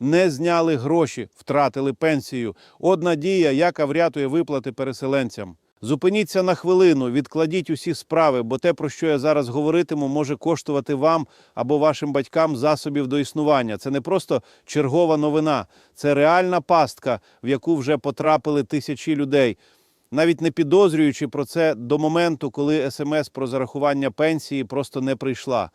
не зняли гроші, втратили пенсію. От надія, яка врятує виплати переселенцям. Зупиніться на хвилину, відкладіть усі справи, бо те, про що я зараз говоритиму, може коштувати вам або вашим батькам засобів до існування. Це не просто чергова новина, це реальна пастка, в яку вже потрапили тисячі людей навіть не підозрюючи про це до моменту, коли смс про зарахування пенсії просто не прийшла.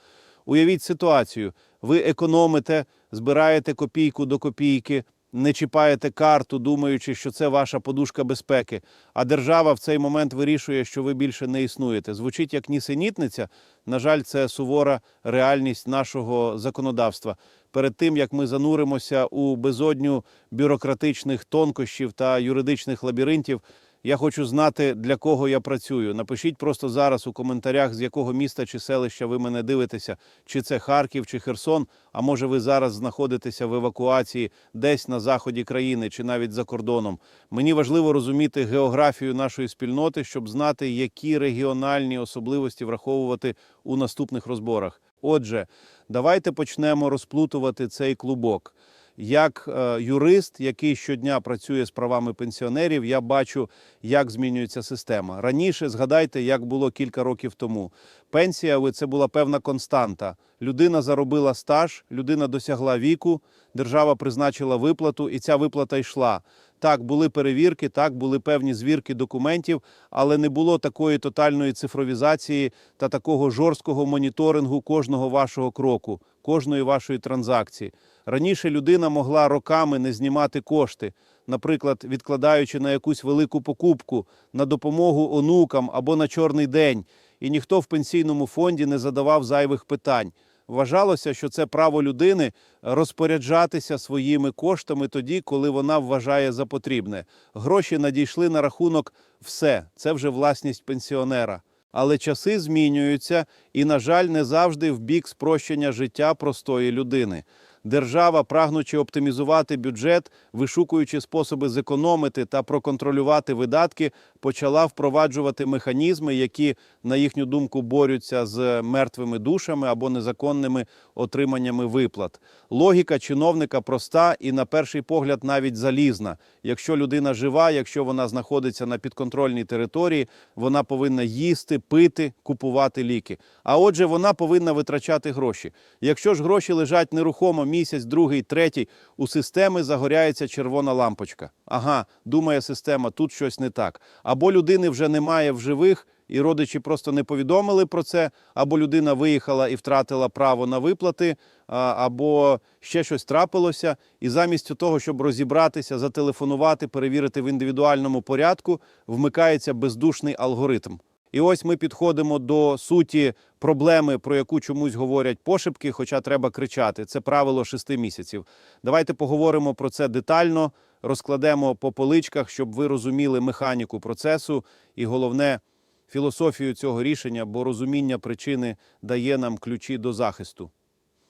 Уявіть ситуацію: ви економите, збираєте копійку до копійки, не чіпаєте карту, думаючи, що це ваша подушка безпеки. А держава в цей момент вирішує, що ви більше не існуєте. Звучить як нісенітниця. На жаль, це сувора реальність нашого законодавства. Перед тим як ми зануримося у безодню бюрократичних тонкощів та юридичних лабіринтів. Я хочу знати, для кого я працюю. Напишіть просто зараз у коментарях, з якого міста чи селища ви мене дивитеся, чи це Харків, чи Херсон. А може, ви зараз знаходитеся в евакуації десь на заході країни, чи навіть за кордоном. Мені важливо розуміти географію нашої спільноти, щоб знати, які регіональні особливості враховувати у наступних розборах. Отже, давайте почнемо розплутувати цей клубок. Як е, юрист, який щодня працює з правами пенсіонерів, я бачу, як змінюється система. Раніше згадайте, як було кілька років тому. Пенсія це була певна константа. Людина заробила стаж, людина досягла віку, держава призначила виплату, і ця виплата йшла. Так, були перевірки, так, були певні звірки документів, але не було такої тотальної цифровізації та такого жорсткого моніторингу кожного вашого кроку, кожної вашої транзакції. Раніше людина могла роками не знімати кошти, наприклад, відкладаючи на якусь велику покупку, на допомогу онукам або на чорний день, і ніхто в пенсійному фонді не задавав зайвих питань. Вважалося, що це право людини розпоряджатися своїми коштами тоді, коли вона вважає за потрібне. Гроші надійшли на рахунок все, це вже власність пенсіонера. Але часи змінюються і, на жаль, не завжди в бік спрощення життя простої людини. Держава, прагнучи оптимізувати бюджет, вишукуючи способи зекономити та проконтролювати видатки, почала впроваджувати механізми, які, на їхню думку, борються з мертвими душами або незаконними отриманнями виплат. Логіка чиновника проста і, на перший погляд, навіть залізна. Якщо людина жива, якщо вона знаходиться на підконтрольній території, вона повинна їсти, пити, купувати ліки. А отже, вона повинна витрачати гроші. Якщо ж гроші лежать нерухомо місяць, другий, третій, у системи загоряється червона лампочка. Ага, думає система, тут щось не так. Або людини вже немає в живих, і родичі просто не повідомили про це, або людина виїхала і втратила право на виплати, або ще щось трапилося. І замість того, щоб розібратися, зателефонувати, перевірити в індивідуальному порядку, вмикається бездушний алгоритм. І ось ми підходимо до суті проблеми, про яку чомусь говорять пошепки, хоча треба кричати. Це правило шести місяців. Давайте поговоримо про це детально, розкладемо по поличках, щоб ви розуміли механіку процесу і головне філософію цього рішення, бо розуміння причини дає нам ключі до захисту.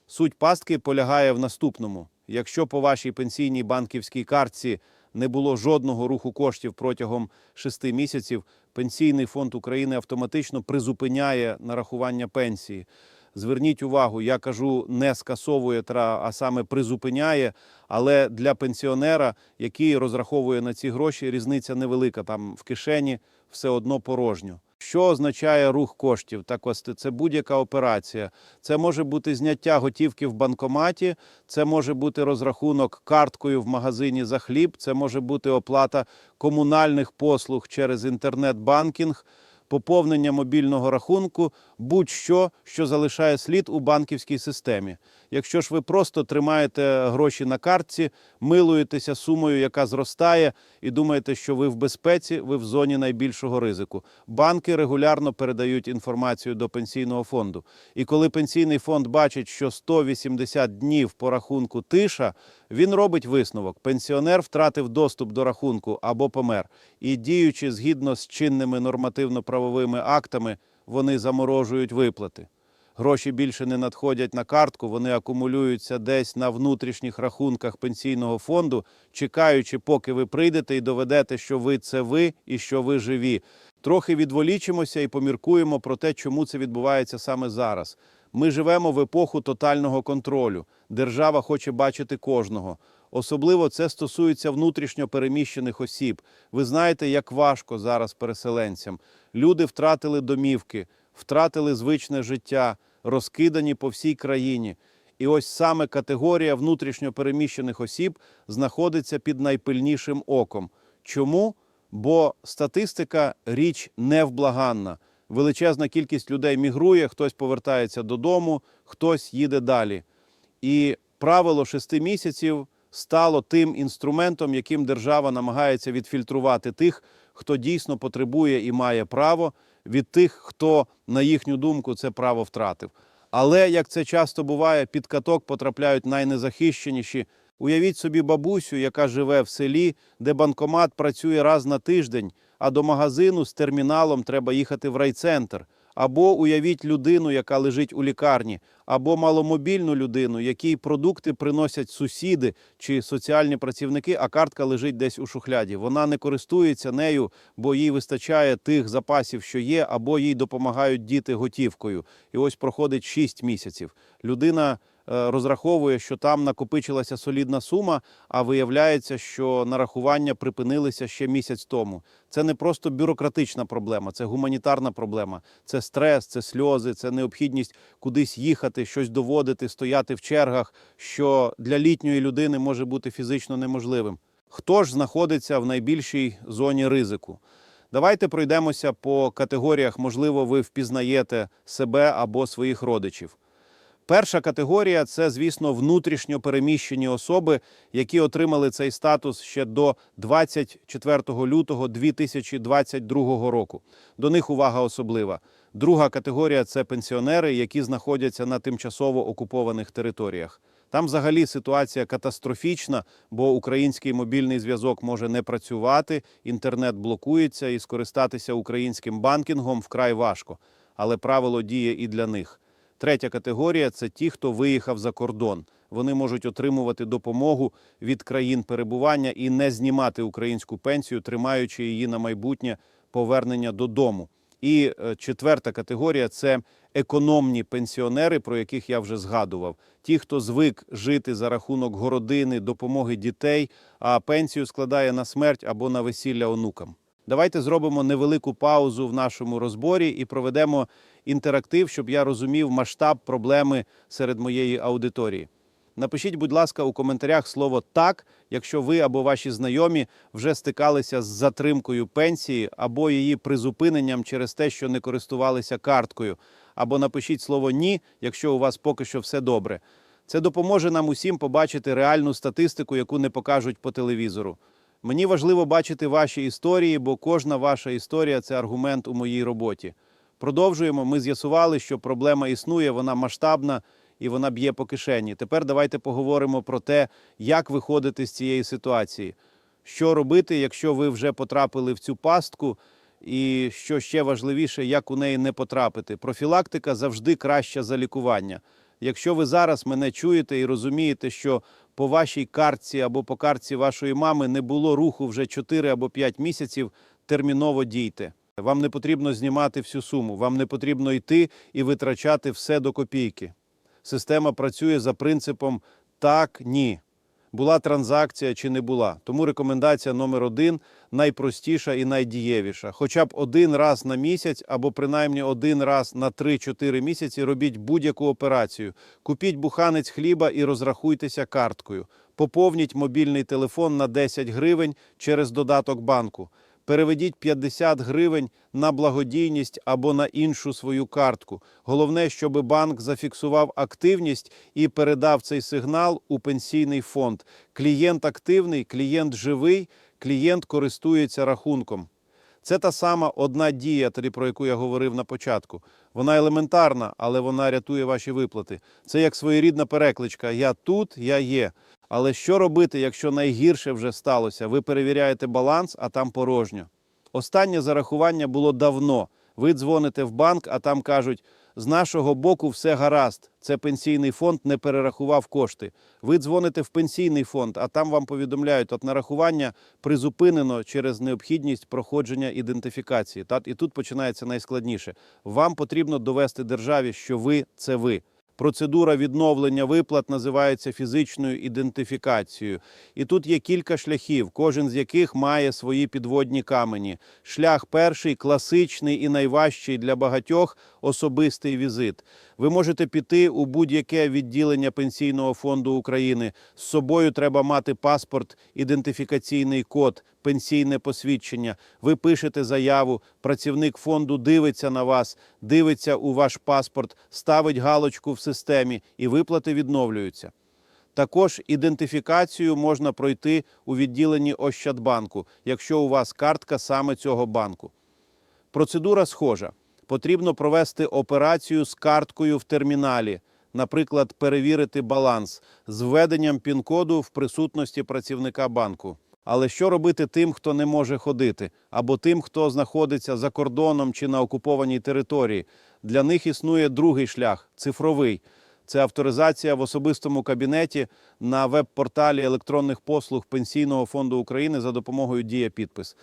Суть пастки полягає в наступному: якщо по вашій пенсійній банківській картці не було жодного руху коштів протягом шести місяців, Пенсійний фонд України автоматично призупиняє нарахування пенсії. Зверніть увагу, я кажу, не скасовує, а саме призупиняє. Але для пенсіонера, який розраховує на ці гроші, різниця невелика. Там в кишені все одно порожньо. Що означає рух коштів? Так ось це будь-яка операція. Це може бути зняття готівки в банкоматі, це може бути розрахунок карткою в магазині за хліб, це може бути оплата комунальних послуг через інтернет-банкінг, поповнення мобільного рахунку, будь-що, що залишає слід у банківській системі. Якщо ж ви просто тримаєте гроші на картці, милуєтеся сумою, яка зростає, і думаєте, що ви в безпеці, ви в зоні найбільшого ризику. Банки регулярно передають інформацію до пенсійного фонду. І коли пенсійний фонд бачить, що 180 днів по рахунку тиша, він робить висновок: пенсіонер втратив доступ до рахунку або помер. І діючи згідно з чинними нормативно-правовими актами, вони заморожують виплати. Гроші більше не надходять на картку, вони акумулюються десь на внутрішніх рахунках пенсійного фонду, чекаючи, поки ви прийдете і доведете, що ви це ви і що ви живі. Трохи відволічимося і поміркуємо про те, чому це відбувається саме зараз. Ми живемо в епоху тотального контролю. Держава хоче бачити кожного. Особливо це стосується внутрішньо переміщених осіб. Ви знаєте, як важко зараз переселенцям. Люди втратили домівки, втратили звичне життя, розкидані по всій країні. І ось саме категорія внутрішньо переміщених осіб знаходиться під найпильнішим оком. Чому? Бо статистика річ невблаганна. Величезна кількість людей мігрує, хтось повертається додому, хтось їде далі. І правило шести місяців стало тим інструментом, яким держава намагається відфільтрувати тих, хто дійсно потребує і має право, від тих, хто, на їхню думку, це право втратив. Але як це часто буває, під каток потрапляють найнезахищеніші. Уявіть собі бабусю, яка живе в селі, де банкомат працює раз на тиждень, а до магазину з терміналом треба їхати в райцентр. Або уявіть людину, яка лежить у лікарні, або маломобільну людину, якій продукти приносять сусіди чи соціальні працівники, а картка лежить десь у шухляді. Вона не користується нею, бо їй вистачає тих запасів, що є, або їй допомагають діти готівкою. І ось проходить 6 місяців. Людина розраховує, що там накопичилася солідна сума, а виявляється, що нарахування припинилися ще місяць тому. Це не просто бюрократична проблема, це гуманітарна проблема, це стрес, це сльози, це необхідність кудись їхати, щось доводити, стояти в чергах, що для літньої людини може бути фізично неможливим. Хто ж знаходиться в найбільшій зоні ризику? Давайте пройдемося по категоріях. Можливо, ви впізнаєте себе або своїх родичів. Перша категорія це, звісно, внутрішньо переміщені особи, які отримали цей статус ще до 24 лютого 2022 року. До них увага особлива. Друга категорія це пенсіонери, які знаходяться на тимчасово окупованих територіях. Там взагалі ситуація катастрофічна, бо український мобільний зв'язок може не працювати, інтернет блокується і скористатися українським банкінгом вкрай важко. Але правило діє і для них. Третя категорія це ті, хто виїхав за кордон. Вони можуть отримувати допомогу від країн перебування і не знімати українську пенсію, тримаючи її на майбутнє повернення додому. І е, четверта категорія це економні пенсіонери, про яких я вже згадував. Ті, хто звик жити за рахунок городини, допомоги дітей, а пенсію складає на смерть або на весілля онукам. Давайте зробимо невелику паузу в нашому розборі і проведемо інтерактив, щоб я розумів масштаб проблеми серед моєї аудиторії. Напишіть, будь ласка, у коментарях слово так, якщо ви або ваші знайомі вже стикалися з затримкою пенсії або її призупиненням через те, що не користувалися карткою. Або напишіть слово ні, якщо у вас поки що все добре. Це допоможе нам усім побачити реальну статистику, яку не покажуть по телевізору. Мені важливо бачити ваші історії, бо кожна ваша історія це аргумент у моїй роботі. Продовжуємо. Ми з'ясували, що проблема існує, вона масштабна і вона б'є по кишені. Тепер давайте поговоримо про те, як виходити з цієї ситуації. Що робити, якщо ви вже потрапили в цю пастку, і що ще важливіше, як у неї не потрапити. Профілактика завжди краща за лікування. Якщо ви зараз мене чуєте і розумієте, що по вашій картці або по картці вашої мами не було руху вже 4 або 5 місяців, терміново дійте. Вам не потрібно знімати всю суму, вам не потрібно йти і витрачати все до копійки. Система працює за принципом так, ні. Була транзакція чи не була. Тому рекомендація номер один найпростіша і найдієвіша. Хоча б один раз на місяць або принаймні один раз на 3-4 місяці робіть будь-яку операцію. Купіть буханець хліба і розрахуйтеся карткою. Поповніть мобільний телефон на 10 гривень через додаток банку. Переведіть 50 гривень на благодійність або на іншу свою картку. Головне, щоб банк зафіксував активність і передав цей сигнал у пенсійний фонд. Клієнт активний, клієнт живий, клієнт користується рахунком. Це та сама одна дія, про яку я говорив на початку. Вона елементарна, але вона рятує ваші виплати. Це як своєрідна перекличка: Я тут, я є. Але що робити, якщо найгірше вже сталося? Ви перевіряєте баланс, а там порожньо. Останнє зарахування було давно. Ви дзвоните в банк, а там кажуть: З нашого боку все гаразд. Це пенсійний фонд не перерахував кошти. Ви дзвоните в пенсійний фонд, а там вам повідомляють, от нарахування призупинено через необхідність проходження ідентифікації. І тут починається найскладніше. Вам потрібно довести державі, що ви це ви. Процедура відновлення виплат називається фізичною ідентифікацією. І тут є кілька шляхів, кожен з яких має свої підводні камені. Шлях перший класичний і найважчий для багатьох особистий візит. Ви можете піти у будь-яке відділення Пенсійного фонду України. З собою треба мати паспорт, ідентифікаційний код, пенсійне посвідчення. Ви пишете заяву, працівник фонду дивиться на вас, дивиться у ваш паспорт, ставить галочку в системі, і виплати відновлюються. Також ідентифікацію можна пройти у відділенні Ощадбанку, якщо у вас картка саме цього банку. Процедура схожа. Потрібно провести операцію з карткою в терміналі, наприклад, перевірити баланс з введенням пін-коду в присутності працівника банку. Але що робити тим, хто не може ходити, або тим, хто знаходиться за кордоном чи на окупованій території? Для них існує другий шлях цифровий. Це авторизація в особистому кабінеті на веб-порталі електронних послуг Пенсійного фонду України за допомогою Дія підпис.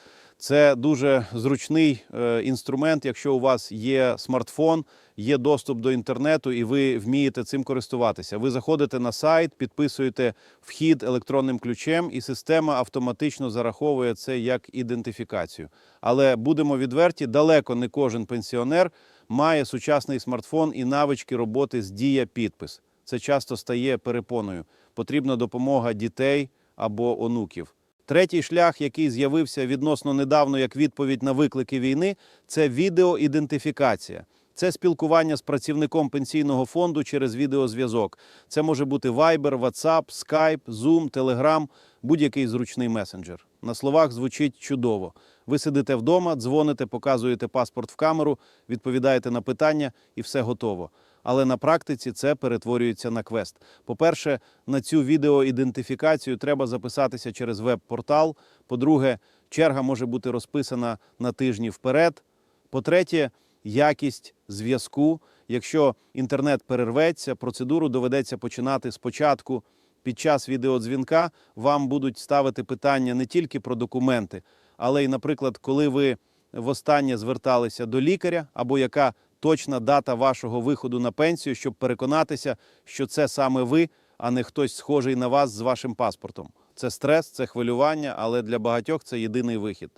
Це дуже зручний е, інструмент, якщо у вас є смартфон, є доступ до інтернету, і ви вмієте цим користуватися. Ви заходите на сайт, підписуєте вхід електронним ключем, і система автоматично зараховує це як ідентифікацію. Але будемо відверті, далеко не кожен пенсіонер має сучасний смартфон і навички роботи з дія підпис. Це часто стає перепоною. Потрібна допомога дітей або онуків. Третій шлях, який з'явився відносно недавно як відповідь на виклики війни, це відеоідентифікація. Це спілкування з працівником пенсійного фонду через відеозв'язок. Це може бути Viber, WhatsApp, Skype, Zoom, Telegram, будь-який зручний месенджер. На словах звучить чудово. Ви сидите вдома, дзвоните, показуєте паспорт в камеру, відповідаєте на питання і все готово. Але на практиці це перетворюється на квест. По-перше, на цю відеоідентифікацію треба записатися через веб-портал. По-друге, черга може бути розписана на тижні вперед. По-третє, якість зв'язку. Якщо інтернет перерветься, процедуру доведеться починати спочатку. Під час відеодзвінка вам будуть ставити питання не тільки про документи, але й, наприклад, коли ви востаннє зверталися до лікаря, або яка точна дата вашого виходу на пенсію, щоб переконатися, що це саме ви, а не хтось схожий на вас з вашим паспортом. Це стрес, це хвилювання, але для багатьох це єдиний вихід.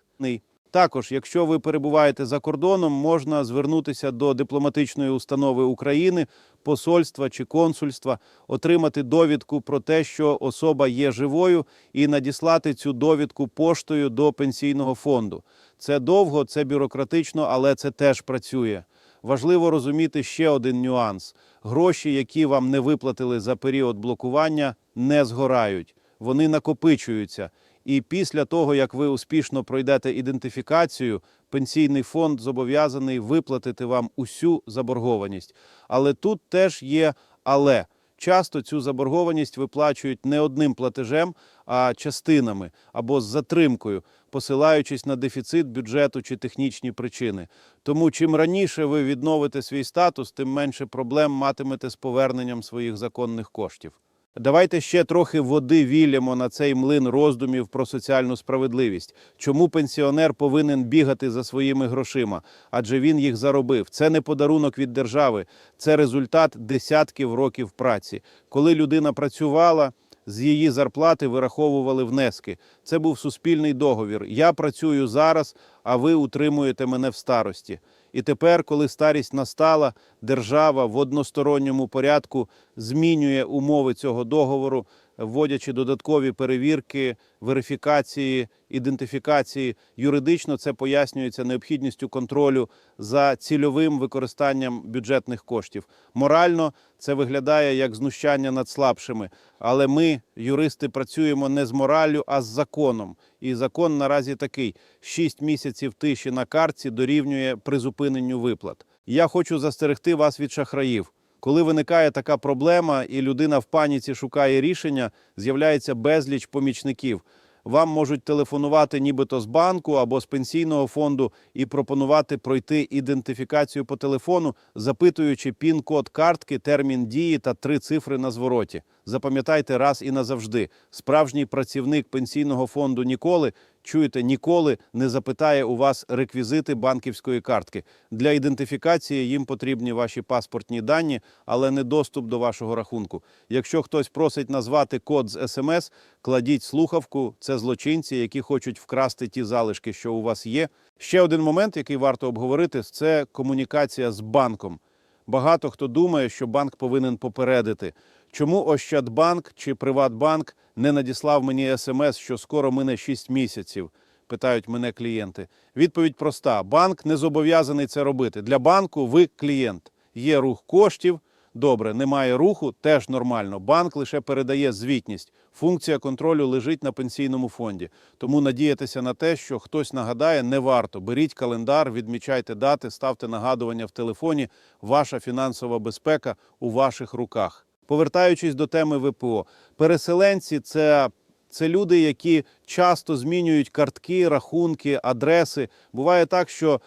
Також, якщо ви перебуваєте за кордоном, можна звернутися до дипломатичної установи України, посольства чи консульства, отримати довідку про те, що особа є живою, і надіслати цю довідку поштою до пенсійного фонду. Це довго, це бюрократично, але це теж працює. Важливо розуміти ще один нюанс: гроші, які вам не виплатили за період блокування, не згорають, вони накопичуються. І після того, як ви успішно пройдете ідентифікацію, пенсійний фонд зобов'язаний виплатити вам усю заборгованість. Але тут теж є але. Часто цю заборгованість виплачують не одним платежем, а частинами або з затримкою, посилаючись на дефіцит бюджету чи технічні причини. Тому чим раніше ви відновите свій статус, тим менше проблем матимете з поверненням своїх законних коштів. Давайте ще трохи води вілємо на цей млин роздумів про соціальну справедливість. Чому пенсіонер повинен бігати за своїми грошима? Адже він їх заробив. Це не подарунок від держави, це результат десятків років праці. Коли людина працювала, з її зарплати вираховували внески. Це був суспільний договір. Я працюю зараз, а ви утримуєте мене в старості. І тепер, коли старість настала, держава в односторонньому порядку змінює умови цього договору, вводячи додаткові перевірки, верифікації, ідентифікації. Юридично це пояснюється необхідністю контролю за цільовим використанням бюджетних коштів. Морально це виглядає як знущання над слабшими. Але ми, юристи, працюємо не з мораллю, а з законом. І закон наразі такий: 6 місяців тиші на картці дорівнює призупиненню виплат. Я хочу застерегти вас від шахраїв. Коли виникає така проблема, і людина в паніці шукає рішення, з'являється безліч помічників. вам можуть телефонувати нібито з банку або з пенсійного фонду і пропонувати пройти ідентифікацію по телефону, запитуючи пін-код картки, термін дії та три цифри на звороті. Запам'ятайте раз і назавжди: справжній працівник пенсійного фонду ніколи чуєте, ніколи не запитає у вас реквізити банківської картки. Для ідентифікації їм потрібні ваші паспортні дані, але не доступ до вашого рахунку. Якщо хтось просить назвати код з смс, кладіть слухавку. Це злочинці, які хочуть вкрасти ті залишки, що у вас є. Ще один момент, який варто обговорити, це комунікація з банком. Багато хто думає, що банк повинен попередити. Чому Ощадбанк чи Приватбанк не надіслав мені смс, що скоро мине 6 місяців? Питають мене клієнти. Відповідь проста: банк не зобов'язаний це робити. Для банку ви клієнт. Є рух коштів. Добре, немає руху, теж нормально. Банк лише передає звітність. Функція контролю лежить на пенсійному фонді. Тому надіятися на те, що хтось нагадає, не варто. Беріть календар, відмічайте дати, ставте нагадування в телефоні. Ваша фінансова безпека у ваших руках. Повертаючись до теми ВПО, переселенці це, це люди, які часто змінюють картки, рахунки, адреси. Буває так, що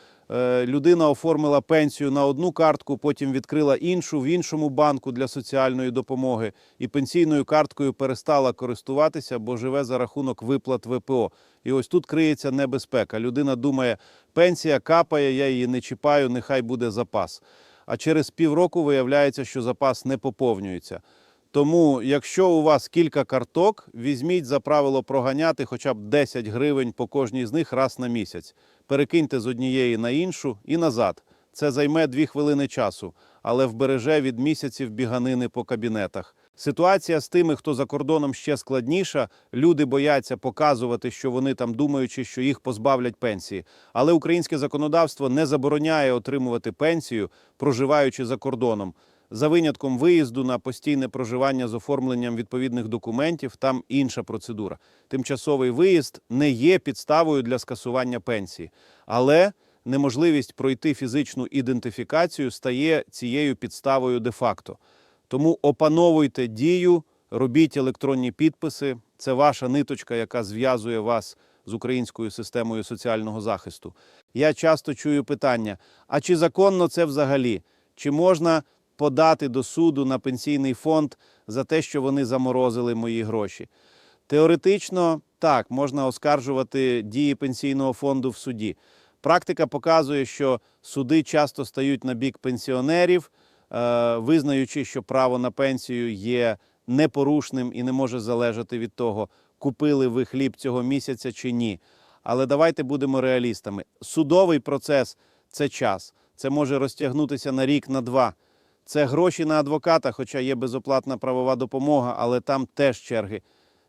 людина оформила пенсію на одну картку, потім відкрила іншу в іншому банку для соціальної допомоги, і пенсійною карткою перестала користуватися, бо живе за рахунок виплат ВПО. І ось тут криється небезпека. Людина думає, пенсія капає, я її не чіпаю, нехай буде запас. А через півроку виявляється, що запас не поповнюється. Тому, якщо у вас кілька карток, візьміть за правило проганяти хоча б 10 гривень по кожній з них раз на місяць. Перекиньте з однієї на іншу і назад. Це займе 2 хвилини часу, але вбереже від місяців біганини по кабінетах. Ситуація з тими, хто за кордоном ще складніша. Люди бояться показувати, що вони там думаючи, що їх позбавлять пенсії. Але українське законодавство не забороняє отримувати пенсію, проживаючи за кордоном. За винятком виїзду на постійне проживання з оформленням відповідних документів, там інша процедура. Тимчасовий виїзд не є підставою для скасування пенсії, але неможливість пройти фізичну ідентифікацію стає цією підставою де-факто. Тому опановуйте дію, робіть електронні підписи. Це ваша ниточка, яка зв'язує вас з українською системою соціального захисту. Я часто чую питання: а чи законно це взагалі? Чи можна подати до суду на пенсійний фонд за те, що вони заморозили мої гроші? Теоретично так, можна оскаржувати дії пенсійного фонду в суді. Практика показує, що суди часто стають на бік пенсіонерів, е, визнаючи, що право на пенсію є непорушним і не може залежати від того, купили ви хліб цього місяця чи ні. Але давайте будемо реалістами. Судовий процес це час. Це може розтягнутися на рік, на два. Це гроші на адвоката, хоча є безоплатна правова допомога, але там теж черги.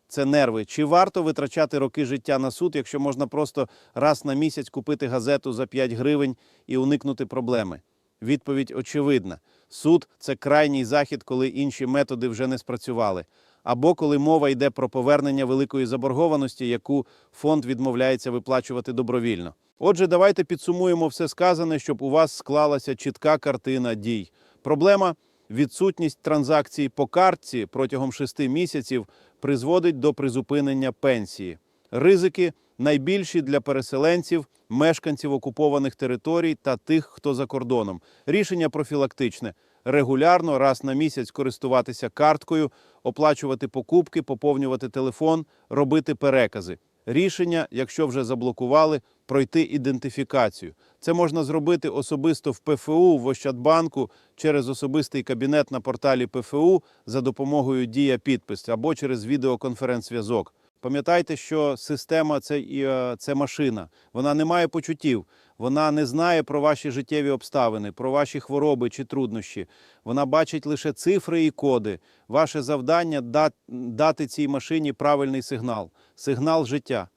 Це нерви. Чи варто витрачати роки життя на суд, якщо можна просто раз на місяць купити газету за 5 гривень і уникнути проблеми? Відповідь очевидна: суд це крайній захід, коли інші методи вже не спрацювали, або коли мова йде про повернення великої заборгованості, яку фонд відмовляється виплачувати добровільно. Отже, давайте підсумуємо все сказане, щоб у вас склалася чітка картина дій. Проблема відсутність транзакцій по картці протягом шести місяців призводить до призупинення пенсії. Ризики найбільші для переселенців, мешканців окупованих територій та тих, хто за кордоном. Рішення профілактичне: регулярно раз на місяць користуватися карткою, оплачувати покупки, поповнювати телефон, робити перекази. Рішення, якщо вже заблокували, пройти ідентифікацію. Це можна зробити особисто в ПФУ, в Ощадбанку, через особистий кабінет на порталі ПФУ за допомогою Дія підпис або через відеоконференц-зв'язок. Пам'ятайте, що система це, е, це машина. Вона не має почуттів, вона не знає про ваші життєві обставини, про ваші хвороби чи труднощі. Вона бачить лише цифри і коди. Ваше завдання дати цій машині правильний сигнал, сигнал життя.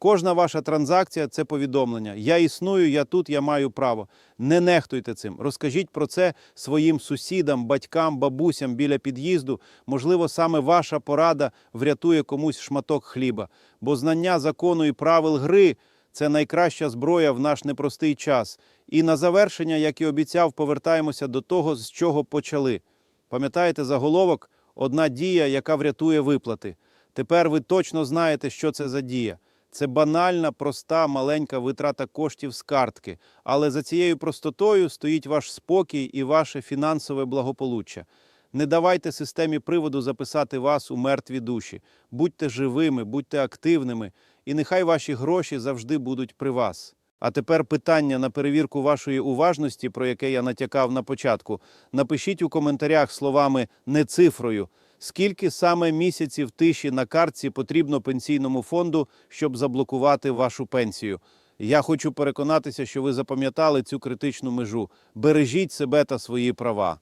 Кожна ваша транзакція це повідомлення. Я існую, я тут, я маю право. Не нехтуйте цим. Розкажіть про це своїм сусідам, батькам, бабусям біля під'їзду. Можливо, саме ваша порада врятує комусь шматок хліба. Бо знання закону і правил гри це найкраща зброя в наш непростий час. І на завершення, як і обіцяв, повертаємося до того, з чого почали. Пам'ятаєте заголовок? Одна дія, яка врятує виплати. Тепер ви точно знаєте, що це за дія. Це банальна, проста, маленька витрата коштів з картки, але за цією простотою стоїть ваш спокій і ваше фінансове благополуччя. Не давайте системі приводу записати вас у мертві душі. Будьте живими, будьте активними, і нехай ваші гроші завжди будуть при вас. А тепер питання на перевірку вашої уважності, про яке я натякав на початку. Напишіть у коментарях словами не цифрою. Скільки саме місяців тиші на картці потрібно пенсійному фонду, щоб заблокувати вашу пенсію? Я хочу переконатися, що ви запам'ятали цю критичну межу. Бережіть себе та свої права.